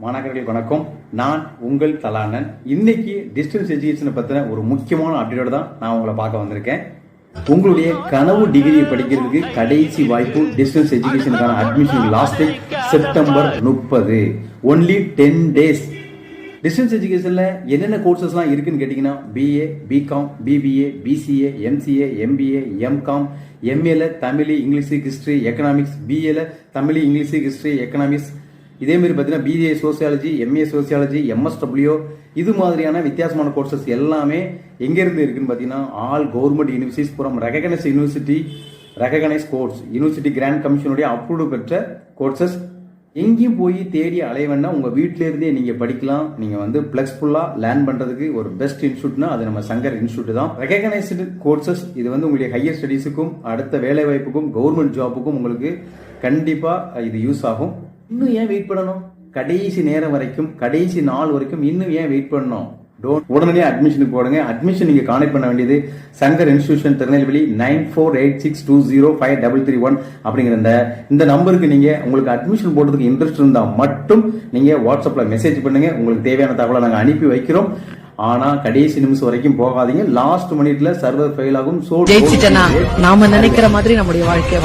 மாணவர்கள் வணக்கம். நான் உங்கள் தலானன் இன்னைக்கு டிஸ்டன்ஸ் எஜுகேஷனை பத்தின ஒரு முக்கியமான அப்டேட் தான் நான் உங்களை பார்க்க வந்திருக்கேன். உங்களுடைய கனவு டிகிரியை படிக்கிறதுக்கு கடைசி வாய்ப்பு டிஸ்டன்ஸ் எஜுகேஷனுக்கான அட்மிஷன் லாஸ்ட் செப்டம்பர் முப்பது. ஒன்லி டென் டேஸ் டிஸ்டன்ஸ் எஜுகேஷனில் என்னென்ன கோர்சஸ்லாம் இருக்குன்னு கேட்டிங்கன்னா BA BCom BBA BCA MCA MBA MCom எம்ஏல Tamil English history economics பிஏல தமிழ் இங்கிலீஷு ஹிஸ்ட்ரி எக்கனாமிக்ஸ் இதே மாதிரி பார்த்தீங்கன்னா BA sociology MA sociology MSW இது மாதிரியான வித்தியாசமான கோர்சஸ் எல்லாமே எங்கேருந்து இருக்குன்னு பார்த்தீங்கன்னா ஆல் கவர்மெண்ட் யூனிவர்சிட்டிஸ் புறம் recognise university recognise course university grant கமிஷனுடைய approved பெற்ற கோர்சஸ் எங்கேயும் போய் தேடி அலைய வேண்டாம். உங்கள் வீட்டிலேருந்தே நீங்கள் படிக்கலாம். நீங்கள் வந்து ஃப்ளெக்ஸ்ஃபுல்லாக லேர்ன் பண்ணுறதுக்கு ஒரு பெஸ்ட் இன்ஸ்டியூட்னா அது நம்ம சங்கர் இன்ஸ்டியூட் தான். ரெகனைஸ்டு கோர்சஸ் இது வந்து உங்களுடைய ஹையர் ஸ்டடீஸுக்கும் அடுத்த வேலைவாய்ப்புக்கும் கவர்மெண்ட் ஜாப்புக்கும் உங்களுக்கு கண்டிப்பாக இது யூஸ் ஆகும். இன்னும் ஏன் வெயிட் பண்ணணும்? கடைசி நேரம் வரைக்கும் கடைசி நாள் வரைக்கும் இன்னும் ஏன் வெயிட் பண்ணணும்? டோன்ட் உடனே அட்மிஷனுக்கு போடுங்க. அட்மிஷன் நீங்க கான்டெக்ட் பண்ண வேண்டியது Shankar institution Tirunelveli nine four eight six two zero five double three one அப்படிங்கிற இந்த இந்த நம்பருக்கு நீங்க உங்களுக்கு அட்மிஷன் போடுறதுக்கு இன்ட்ரெஸ்ட் இருந்தா மட்டும் நீங்க வாட்ஸ்அப்ல மெசேஜ் பண்ணுங்க. உங்களுக்கு தேவையான தகவலை நாங்க அனுப்பி வைக்கிறோம். ஆனா கடைசி நிமிஷம் வரைக்கும் போகாதீங்க. லாஸ்ட் மினிட்ல சர்வர் ஃபெயில் ஆகும். Late. நாம நினைக்கிற மாதிரி நம்முடைய வாழ்க்கை